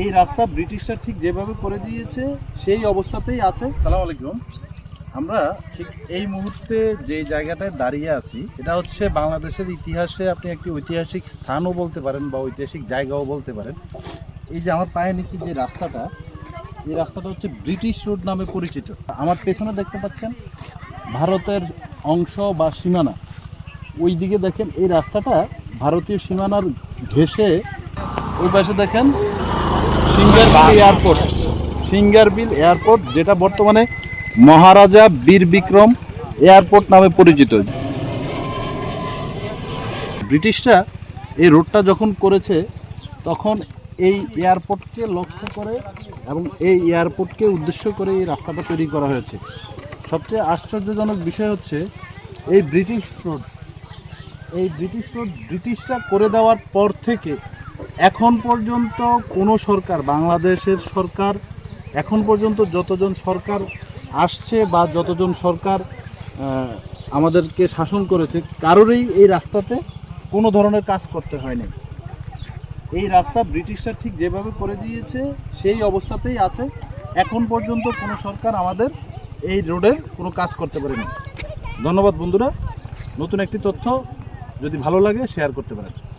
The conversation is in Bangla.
এই রাস্তা ব্রিটিশরা ঠিক যেভাবে করে দিয়েছে, সেই অবস্থাতেই আছে। সালাম আলাইকুম। আমরা ঠিক এই মুহূর্তে যে জায়গাটায় দাঁড়িয়ে আছি, এটা হচ্ছে বাংলাদেশের ইতিহাসে আপনি একটি ঐতিহাসিক স্থানও বলতে পারেন বা ঐতিহাসিক জায়গাও বলতে পারেন। এই যে আমার পায়ের নিচে যে রাস্তাটা, এই রাস্তাটা হচ্ছে ব্রিটিশ রোড নামে পরিচিত। আমার পেছনে দেখতে পাচ্ছেন ভারতের অংশ বা সীমানা। ওই দিকে দেখেন এই রাস্তাটা ভারতীয় সীমানার ঘেসে ওই পাশে দেখেন সিঙ্গারবিল এয়ারপোর্ট সিঙ্গারবিল এয়ারপোর্ট যেটা বর্তমানে মহারাজা বীর বিক্রম এয়ারপোর্ট নামে পরিচিত। ব্রিটিশরা এই রোডটা যখন করেছে তখন এই এয়ারপোর্টকে লক্ষ্য করে এবং এই এয়ারপোর্টকে উদ্দেশ্য করে এই রাস্তাটা তৈরি করা হয়েছে। সবচেয়ে আশ্চর্যজনক বিষয় হচ্ছে এই ব্রিটিশ রোড এই ব্রিটিশ রোড ব্রিটিশরা করে দেওয়ার পর থেকে এখন পর্যন্ত কোনো সরকার, বাংলাদেশের সরকার, এখন পর্যন্ত যতজন সরকার আসছে বা যতজন সরকার আমাদেরকে শাসন করেছে, কারোরই এই রাস্তাতে কোনো ধরনের কাজ করতে হয়নি। এই রাস্তা ব্রিটিশরা ঠিক যেভাবে করে দিয়েছে, সেই অবস্থাতেই আছে। এখন পর্যন্ত কোনো সরকার আমাদের এই রোডে কোনো কাজ করতে পারেনি। ধন্যবাদ বন্ধুরা। নতুন একটি তথ্য যদি ভালো লাগে শেয়ার করতে পারেন।